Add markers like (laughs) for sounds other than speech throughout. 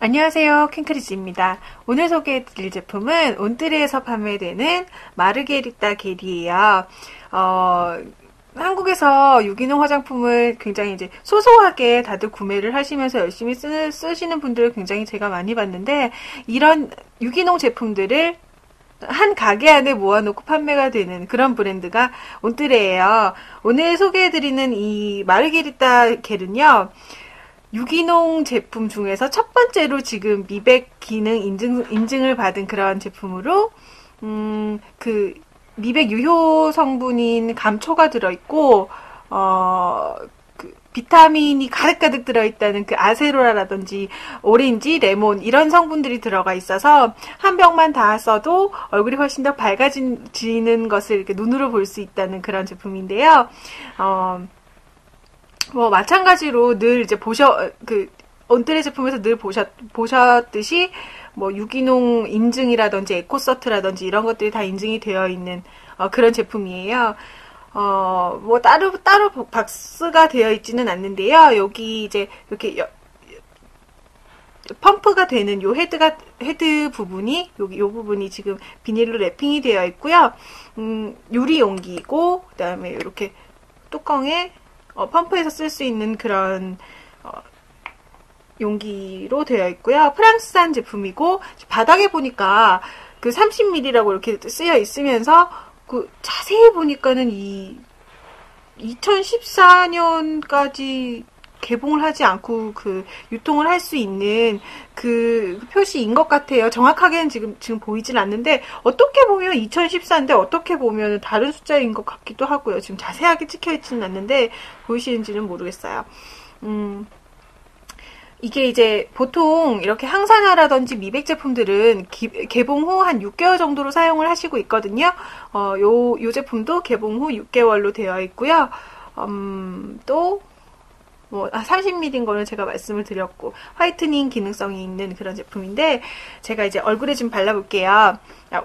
안녕하세요. 킹크리즈입니다. 오늘 소개해드릴 제품은 온뜨리에서 판매되는 마르게리따 겔이에요. 어, 한국에서 유기농 화장품을 굉장히 이제 소소하게 다들 구매를 하시면서 열심히 쓰, 쓰시는 분들을 굉장히 제가 많이 봤는데 이런 유기농 제품들을 한 가게 안에 모아놓고 판매가 되는 그런 브랜드가 온뜨레예요. 오늘 소개해드리는 이 마르게리따 겔은요. 유기농 제품 중에서 첫 번째로 지금 미백 기능 인증, 인증을 받은 그런 제품으로, 음, 그, 미백 유효 성분인 감초가 들어있고, 어, 그 비타민이 가득가득 들어있다는 그 아세로라라든지 오렌지, 레몬 이런 성분들이 들어가 있어서 한 병만 다 써도 얼굴이 훨씬 더 밝아지는 것을 이렇게 눈으로 볼 수 있다는 그런 제품인데요. 어, 뭐 마찬가지로 늘 이제 보셔 그 온뜨레 제품에서 늘 보셨 보셨듯이 뭐 유기농 인증이라든지 에코서트라든지 이런 것들이 다 인증이 되어 있는 어, 그런 제품이에요. 어, 뭐 따로 따로 박스가 되어 있지는 않는데요. 여기 이제 이렇게 여, 펌프가 되는 요 헤드가 헤드 부분이 여기 요 부분이 지금 비닐로 랩핑이 되어 있고요. 음, 유리 용기고 그다음에 이렇게 뚜껑에 어, 펌프에서 쓸 수 있는 그런 어, 용기로 되어 있고요. 프랑스산 제품이고 바닥에 보니까 그 30ml라고 이렇게 쓰여 있으면서 그 자세히 보니까는 이 2014년까지 개봉을 하지 않고 그 유통을 할 수 있는 그 표시인 것 같아요. 정확하게는 지금 지금 보이진 않는데 어떻게 보면 2014인데 어떻게 보면 다른 숫자인 것 같기도 하고요. 지금 자세하게 찍혀 있지는 않는데 보이시는지는 모르겠어요. 음. 이게 이제 보통 이렇게 항산화라든지 미백 제품들은 기, 개봉 후 한 6개월 정도로 사용을 하시고 있거든요. 어, 요, 요 제품도 개봉 후 6개월로 되어 있고요. 음, 또, 뭐, 아, 30ml인 거는 제가 말씀을 드렸고, 화이트닝 기능성이 있는 그런 제품인데, 제가 이제 얼굴에 좀 발라볼게요.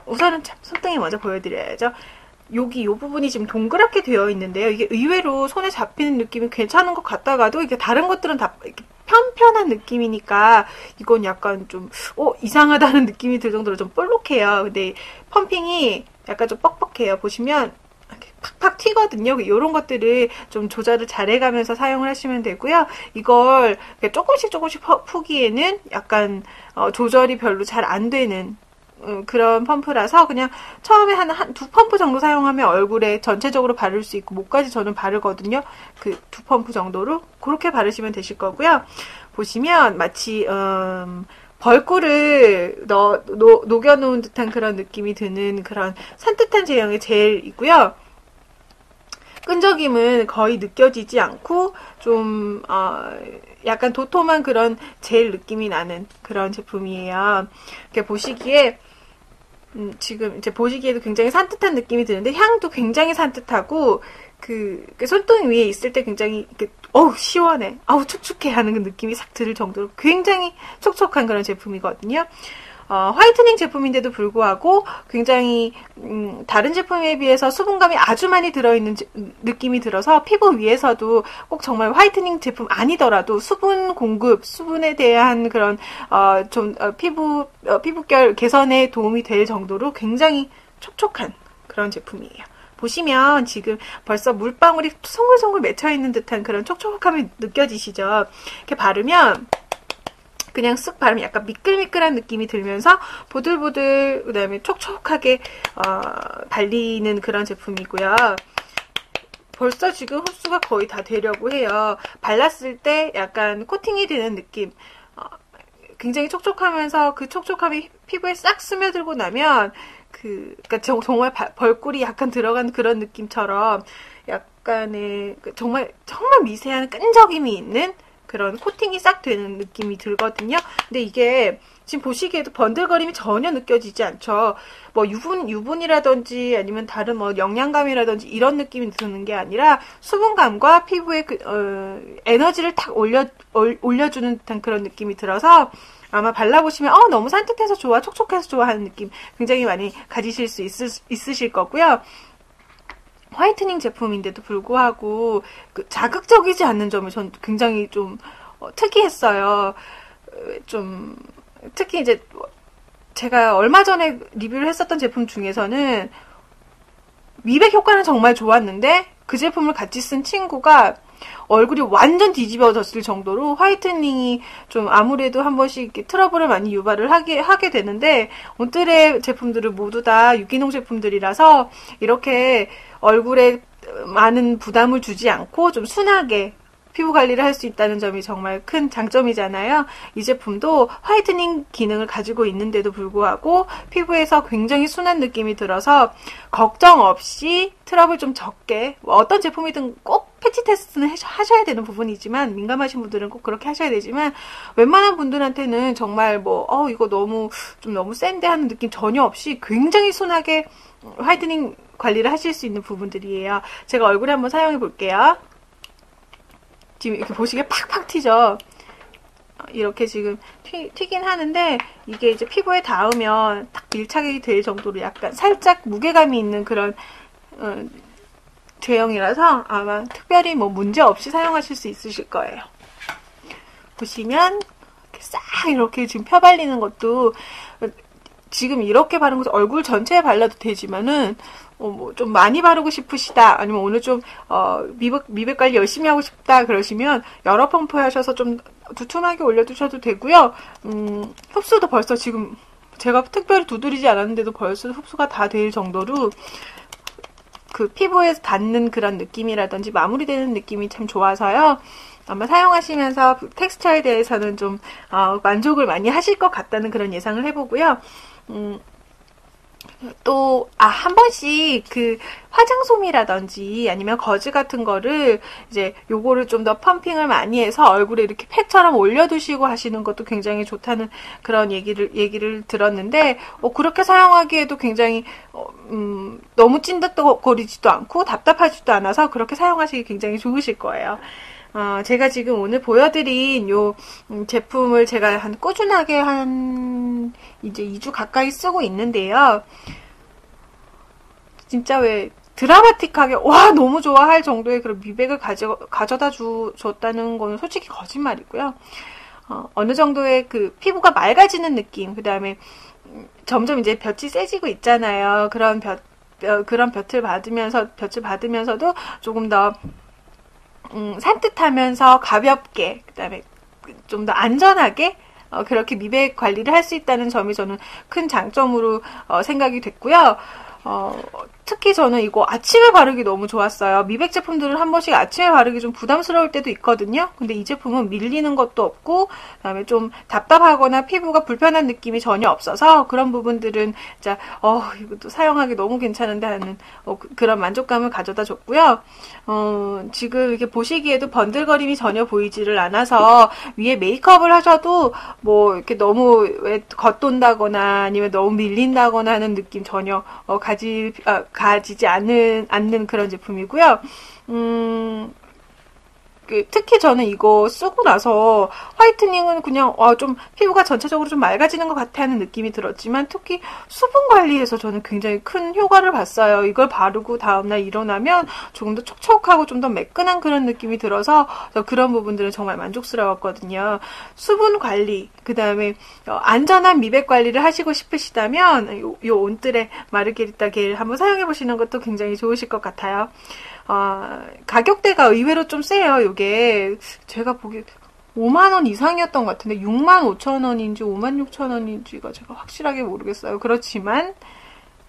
우선은 참, 손등에 먼저 보여드려야죠. 여기 이 부분이 지금 동그랗게 되어 있는데요. 이게 의외로 손에 잡히는 느낌이 괜찮은 것 같다가도 이게 다른 것들은 다 편편한 느낌이니까 이건 약간 좀 어, 이상하다는 (laughs) 느낌이 들 정도로 좀 볼록해요. 근데 펌핑이 약간 좀 뻑뻑해요. 보시면 팍팍 튀거든요. 이런 것들을 좀 조절을 잘 해가면서 사용을 하시면 되고요. 이걸 조금씩 조금씩 푸기에는 약간 어, 조절이 별로 잘 안 되는 음, 그런 펌프라서 그냥 처음에 한, 한 두 펌프 정도 사용하면 얼굴에 전체적으로 바를 수 있고 목까지 저는 바르거든요. 그 두 펌프 정도로 그렇게 바르시면 되실 거고요. 보시면 마치 음, 벌꿀을 넣, 노, 녹여놓은 듯한 그런 느낌이 드는 그런 산뜻한 제형의 젤이고요. 끈적임은 거의 느껴지지 않고 좀 어, 약간 도톰한 그런 젤 느낌이 나는 그런 제품이에요. 이렇게 보시기에 음, 지금 이제 보시기에도 굉장히 산뜻한 느낌이 드는데 향도 굉장히 산뜻하고 그, 그 손등 위에 있을 때 굉장히 이렇게 어우 시원해, 아우 촉촉해 하는 그 느낌이 싹 들을 정도로 굉장히 촉촉한 그런 제품이거든요. 어, 화이트닝 제품인데도 불구하고 굉장히 음, 다른 제품에 비해서 수분감이 아주 많이 들어있는 제, 느낌이 들어서 피부 위에서도 꼭 정말 화이트닝 제품 아니더라도 수분 공급, 수분에 대한 그런 어, 좀 어, 피부 어, 피부결 개선에 도움이 될 정도로 굉장히 촉촉한 그런 제품이에요. 보시면 지금 벌써 물방울이 송글송글 맺혀 있는 듯한 그런 촉촉함이 느껴지시죠? 이렇게 바르면 그냥 쓱 바르면 약간 미끌미끌한 느낌이 들면서 보들보들 그다음에 촉촉하게 어, 발리는 그런 제품이고요. 벌써 지금 흡수가 거의 다 되려고 해요. 발랐을 때 약간 코팅이 되는 느낌. 어, 굉장히 촉촉하면서 그 촉촉함이 피부에 싹 스며들고 나면 그 그러니까 정말 벌꿀이 약간 들어간 그런 느낌처럼 약간의 그 정말 정말 미세한 끈적임이 있는 그런 코팅이 싹 되는 느낌이 들거든요. 근데 이게 지금 보시기에도 번들거림이 전혀 느껴지지 않죠. 뭐 유분 유분이라든지 아니면 다른 뭐 영양감이라든지 이런 느낌이 드는 게 아니라 수분감과 피부에 그, 어, 에너지를 탁 올려 올려주는 듯한 그런 느낌이 들어서 아마 발라보시면 어 너무 산뜻해서 좋아 촉촉해서 좋아 하는 느낌 굉장히 많이 가지실 수 있을, 있으실 거고요. 화이트닝 제품인데도 불구하고 그 자극적이지 않는 점이 전 굉장히 좀 어, 특이했어요. 좀 특히 이제 제가 얼마 전에 리뷰를 했었던 제품 중에서는 미백 효과는 정말 좋았는데 그 제품을 같이 쓴 친구가 얼굴이 완전 뒤집어졌을 정도로 화이트닝이 좀 아무래도 한 번씩 이렇게 트러블을 많이 유발을 하게, 하게 되는데 온뜰의 제품들은 모두 다 유기농 제품들이라서 이렇게 얼굴에 많은 부담을 주지 않고 좀 순하게 피부 관리를 할 수 있다는 점이 정말 큰 장점이잖아요. 이 제품도 화이트닝 기능을 가지고 있는데도 불구하고 피부에서 굉장히 순한 느낌이 들어서 걱정 없이 트러블 좀 적게 뭐 어떤 제품이든 꼭 패치 테스트는 하셔야 되는 부분이지만 민감하신 분들은 꼭 그렇게 하셔야 되지만 웬만한 분들한테는 정말 뭐 어 이거 너무 좀 너무 센데 하는 느낌 전혀 없이 굉장히 순하게 화이트닝 관리를 하실 수 있는 부분들이에요. 제가 얼굴에 한번 사용해 볼게요. 지금 이렇게 보시기에 팍팍 튀죠. 이렇게 지금 튀, 튀긴 하는데 이게 이제 피부에 닿으면 딱 밀착이 될 정도로 약간 살짝 무게감이 있는 그런 어, 제형이라서 아마 특별히 뭐 문제 없이 사용하실 수 있으실 거예요. 보시면 싹 이렇게 지금 펴발리는 것도 지금 이렇게 바른 것 얼굴 전체에 발라도 되지만은 어, 뭐 좀 많이 바르고 싶으시다 아니면 오늘 좀 어, 미백, 미백 관리 열심히 하고 싶다 그러시면 여러 펌프 하셔서 좀 두툼하게 올려두셔도 되고요. 음, 흡수도 벌써 지금 제가 특별히 두드리지 않았는데도 벌써 흡수가 다 될 정도로 그 피부에 닿는 그런 느낌이라든지 마무리되는 느낌이 참 좋아서요. 아마 사용하시면서 텍스처에 대해서는 좀 어, 만족을 많이 하실 것 같다는 그런 예상을 해보고요. 음, 또, 아, 한 번씩 그 화장솜이라든지 아니면 거즈 같은 거를 이제 요거를 좀 더 펌핑을 많이 해서 얼굴에 이렇게 팩처럼 올려두시고 하시는 것도 굉장히 좋다는 그런 얘기를, 얘기를 들었는데, 어, 그렇게 사용하기에도 굉장히, 어, 음, 너무 찐득거리지도 않고 답답하지도 않아서 그렇게 사용하시기 굉장히 좋으실 거예요. 어, 제가 지금 오늘 보여드린 요 음, 제품을 제가 한 꾸준하게 한 이제 2주 가까이 쓰고 있는데요. 진짜 왜 드라마틱하게 와 너무 좋아할 정도의 그런 미백을 가져, 가져다 주, 줬다는 거는 솔직히 거짓말이고요. 어, 어느 정도의 그 피부가 맑아지는 느낌, 그 다음에 음, 점점 이제 볕이 세지고 있잖아요. 그런 볕, 그런 볕을 받으면서 볕을 받으면서도 조금 더 음, 산뜻하면서 가볍게 그다음에 좀 더 안전하게 어, 그렇게 미백 관리를 할 수 있다는 점이 저는 큰 장점으로 어, 생각이 됐고요. 어, 특히 저는 이거 아침에 바르기 너무 좋았어요. 미백 제품들은 한 번씩 아침에 바르기 좀 부담스러울 때도 있거든요. 근데 이 제품은 밀리는 것도 없고, 그다음에 좀 답답하거나 피부가 불편한 느낌이 전혀 없어서 그런 부분들은 진짜 어 이것도 사용하기 너무 괜찮은데 하는 어, 그, 런 만족감을 가져다 줬고요. 어, 지금 이렇게 보시기에도 번들거림이 전혀 보이지를 않아서 위에 메이크업을 하셔도 뭐 이렇게 너무 왜 겉돈다거나 아니면 너무 밀린다거나 하는 느낌 전혀 어, 가지 아, 가지지 않는 않는 그런 제품이고요. 음, 그 특히 저는 이거 쓰고 나서 화이트닝은 그냥 와, 좀 피부가 전체적으로 좀 맑아지는 것 같아 하는 느낌이 들었지만 특히 수분 관리에서 저는 굉장히 큰 효과를 봤어요. 이걸 바르고 다음날 일어나면 조금 더 촉촉하고 좀 더 매끈한 그런 느낌이 들어서 그런 부분들은 정말 만족스러웠거든요. 수분 관리, 그 다음에 어, 안전한 미백 관리를 하시고 싶으시다면 요, 요 온뜰의 마르게리타 겔 한번 사용해 보시는 것도 굉장히 좋으실 것 같아요. 어, 가격대가 의외로 좀 세요. 이게 제가 보기에 5만원 이상이었던 것 같은데 6만 5천원인지 5만 6천원인지가 제가 확실하게 모르겠어요. 그렇지만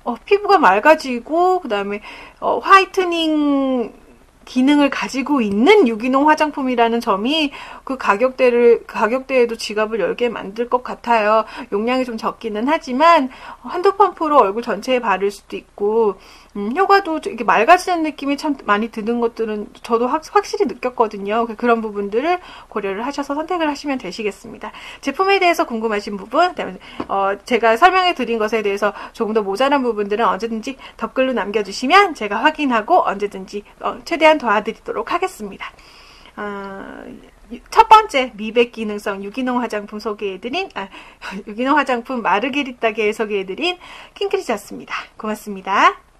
어, 피부가 맑아지고 그 다음에 어, 화이트닝 기능을 가지고 있는 유기농 화장품이라는 점이 그 가격대를 가격대에도 지갑을 열게 만들 것 같아요. 용량이 좀 적기는 하지만 한두 펌프로 얼굴 전체에 바를 수도 있고 음, 효과도 이렇게 맑아지는 느낌이 참 많이 드는 것들은 저도 확, 확실히 느꼈거든요. 그, 그런 부분들을 고려를 하셔서 선택을 하시면 되시겠습니다. 제품에 대해서 궁금하신 부분, 그다음에 어, 제가 설명해 드린 것에 대해서 조금 더 모자란 부분들은 언제든지 댓글로 남겨주시면 제가 확인하고 언제든지 어, 최대한 도와드리도록 하겠습니다. 어, 첫 번째 미백 기능성 유기농 화장품 소개해드린 아, (laughs) 유기농 화장품 마르게리따게 소개해드린 킹크리즈였습니다. 고맙습니다.